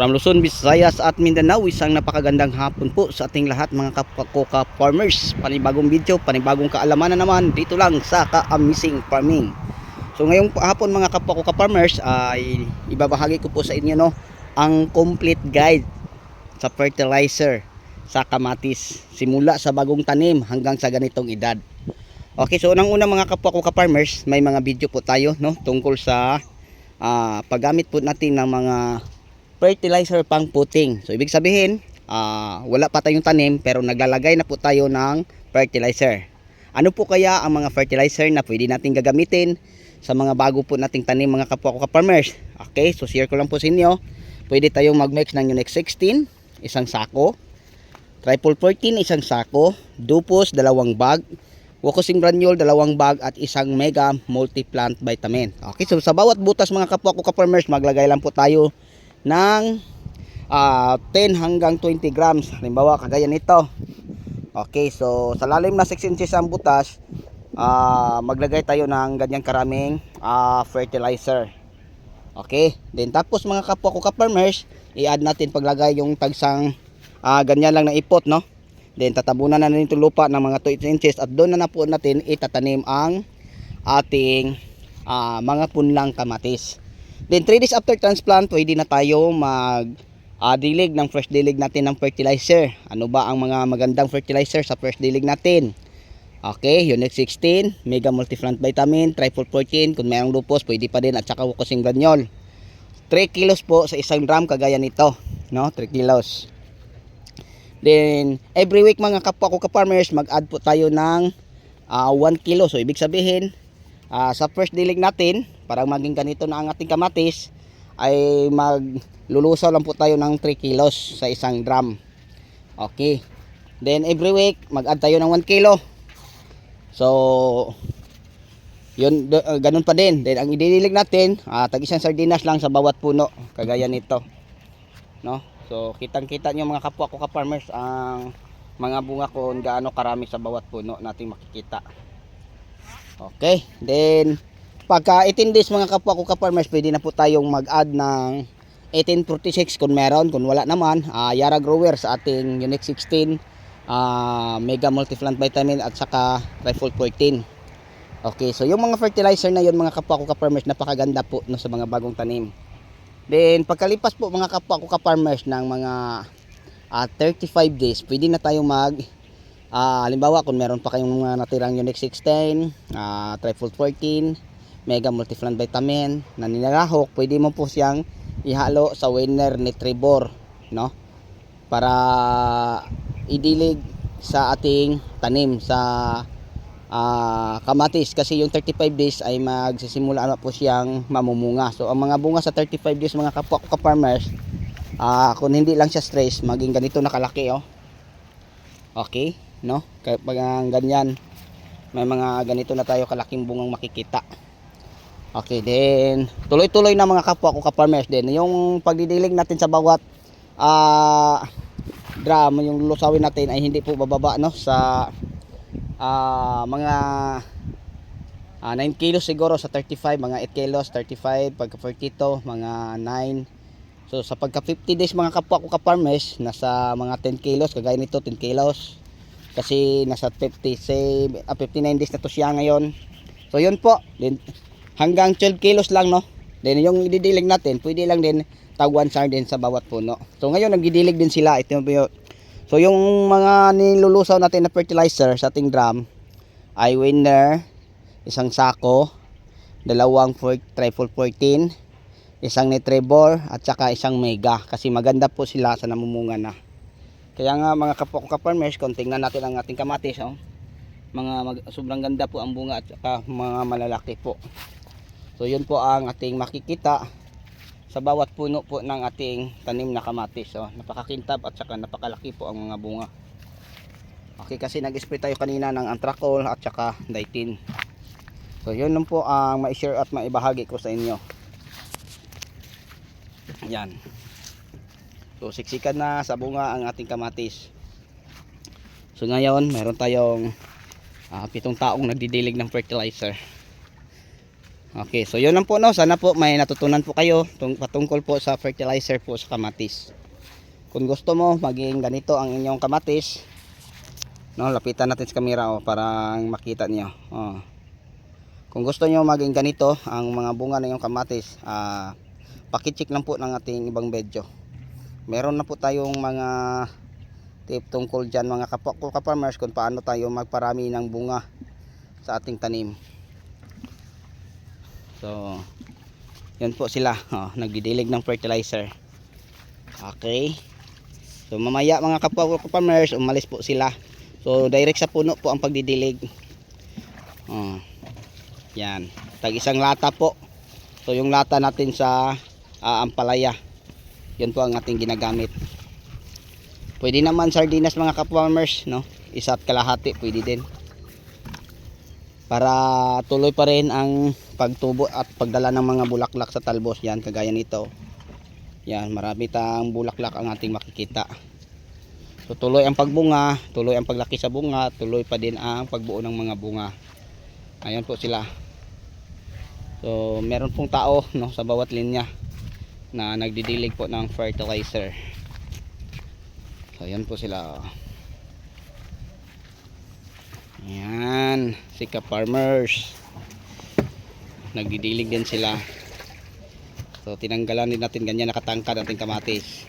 From Luzon, Visayas at Mindanao, isang napakagandang hapon po sa ating lahat mga kapakoka farmers. Panibagong video, panibagong kaalaman na naman dito lang sa Ka-Amazing Farming. So ngayong hapon mga kapakoka farmers ay ibabahagi ko po sa inyo no ang complete guide sa fertilizer sa kamatis simula sa bagong tanim hanggang sa ganitong edad. Okay, so unang-una mga kapakoka farmers, may mga video po tayo no tungkol sa ah, paggamit po natin ng mga fertilizer pang puting. So ibig sabihin, ah, wala pa tayong tanim pero naglalagay na po tayo ng fertilizer. Ano po kaya ang mga fertilizer na pwede natin gagamitin sa mga bago po nating tanim mga kapwa ko ka-farmers? Okay, so share ko lang po sa inyo. Pwede tayong mag-mix ng Unex 16, isang sako. Triple 14, isang sako. Dupos, dalawang bag. Wokosing granule, dalawang bag at isang mega multi-plant vitamin. Okay, so sa bawat butas mga kapwa ko ka-farmers, maglagay lang po tayo ng ah, 10 hanggang 20 grams. Halimbawa, kagaya nito. Okay, so sa lalim na 6 inches ang butas, ah, maglagay tayo ng ganyang karaming ah, fertilizer. Okay, then tapos mga kapwa ko ka-farmers, i-add natin paglagay yung tagsang ah, ganyan lang na ipot, no? Then tatabunan na itong lupa ng mga 2 inches at doon na na po natin itatanim ang ating ah, mga punlang kamatis. Then 3 days after transplant, pwede na tayo mag ah, dilig ng first dilig natin ng fertilizer. Ano ba ang mga magandang fertilizer sa first dilig natin? Okay, Unix 16, Mega Multiplant Vitamin, Triple 14, kung mayroong lupus, pwede pa din at saka Wukosing Granule. 3 kilos po sa isang drum kagaya nito, no? 3 kilos. Then every week mga kapwa ko ka-farmers, mag-add po tayo ng ah, 1 kilo. So ibig sabihin, ah, sa first dilig natin, para maging ganito na ang ating kamatis, ay maglulusaw lang po tayo ng 3 kilos sa isang drum. Okay. Then every week, mag-add tayo ng 1 kilo. So, yun, uh, ganun pa din. Then ang ididilig natin, ah, tag isang sardinas lang sa bawat puno, kagaya nito. No? So, kitang-kita nyo mga kapwa ko ka-farmers ang mga bunga ko gaano karami sa bawat puno nating makikita. Okay, then pagka 18 days mga kapwa ko ka-farmers, pwede na po tayong mag-add ng 1846 kung meron, kung wala naman, ah, Yara Grower sa ating Unix 16, ah, Mega Multiplant Vitamin at saka Rifle 14. Okay, so yung mga fertilizer na yun mga kapwa ko ka-farmers, napakaganda po no, sa mga bagong tanim. Then pagkalipas po mga kapwa ko ka-farmers ng mga ah, 35 days, pwede na tayong mag ah, halimbawa kung meron pa kayong mga natirang Unix 16, ah, Trifold 14, Mega Multiplant Vitamin na nilalahok, pwede mo po siyang ihalo sa winner ni Tribor, no? Para idilig sa ating tanim sa ah, kamatis kasi yung 35 days ay magsisimula na po siyang mamumunga. So ang mga bunga sa 35 days mga kapwa ko ka-farmers, ah, kung hindi lang siya stress, maging ganito nakalaki oh. Okay, no? Kaya pag ang ganyan, may mga ganito na tayo kalaking bungang makikita. Okay, then tuloy-tuloy na mga kapwa ko ka-farmers din. Yung pagdidilig natin sa bawat ah drum, yung lulusawin natin ay hindi po bababa no sa ah mga ah, 9 kilos siguro sa 35, mga 8 kilos, 35, pagka 42, mga 9. So sa pagka 50 days mga kapwa ko ka-farmers, nasa mga 10 kilos, kagaya nito 10 kilos. Kasi nasa 50, say, ah, 59 days na to siya ngayon. So yun po, then, hanggang 12 kilos lang no. Then yung ididilig natin, pwede lang din tagwan din sa bawat puno. So ngayon nagdidilig din sila. Ito So yung mga nilulusaw natin na fertilizer sa ating drum ay winner, isang sako, dalawang triple 14, isang nitribor at saka isang mega kasi maganda po sila sa namumunga na. Kaya nga mga ka-farmers, kung tingnan natin ang ating kamatis, oh, mga mag- sobrang ganda po ang bunga at saka mga malalaki po. So yun po ang ating makikita sa bawat puno po ng ating tanim na kamatis. So napakakintab at saka napakalaki po ang mga bunga. Okay kasi nag-spray tayo kanina ng antrakol at saka ditin. So yun lang po ang ma-share at maibahagi ko sa inyo. Yan. So siksikan na sa bunga ang ating kamatis. So ngayon meron tayong ah, pitong taong nagdidilig ng fertilizer. Okay, so yun lang po no. Sana po may natutunan po kayo tung patungkol po sa fertilizer po sa kamatis. Kung gusto mo maging ganito ang inyong kamatis, no, lapitan natin sa camera oh, para makita niyo. Oh. Kung gusto niyo maging ganito ang mga bunga ng inyong kamatis, ah paki-check lang po ng ating ibang video. Meron na po tayong mga tip tungkol dyan mga kapwa ko ka-farmers kung paano tayo magparami ng bunga sa ating tanim. So, yun po sila. Oh, nagdidilig ng fertilizer. Okay. So, mamaya mga kapwa farmers, umalis po sila. So, direct sa puno po ang pagdidilig. Oh, yan. Tag isang lata po. So, yung lata natin sa ah, ampalaya. Yun po ang ating ginagamit. Pwede naman sardinas mga kapwa farmers, no? Isa't kalahati, pwede din para tuloy pa rin ang pagtubo at pagdala ng mga bulaklak sa talbos. Yan kagaya nito. Yan marami tang bulaklak ang ating makikita. So tuloy ang pagbunga tuloy ang paglaki sa bunga tuloy pa din ang pagbuo ng mga bunga. Ayan po sila. So meron pong tao no, sa bawat linya na nagdidilig po ng fertilizer. So ayan po sila oh. Yan, sika farmers. Nagdidilig din sila. So tinanggalan din natin ganyan nakatangkad ating kamatis.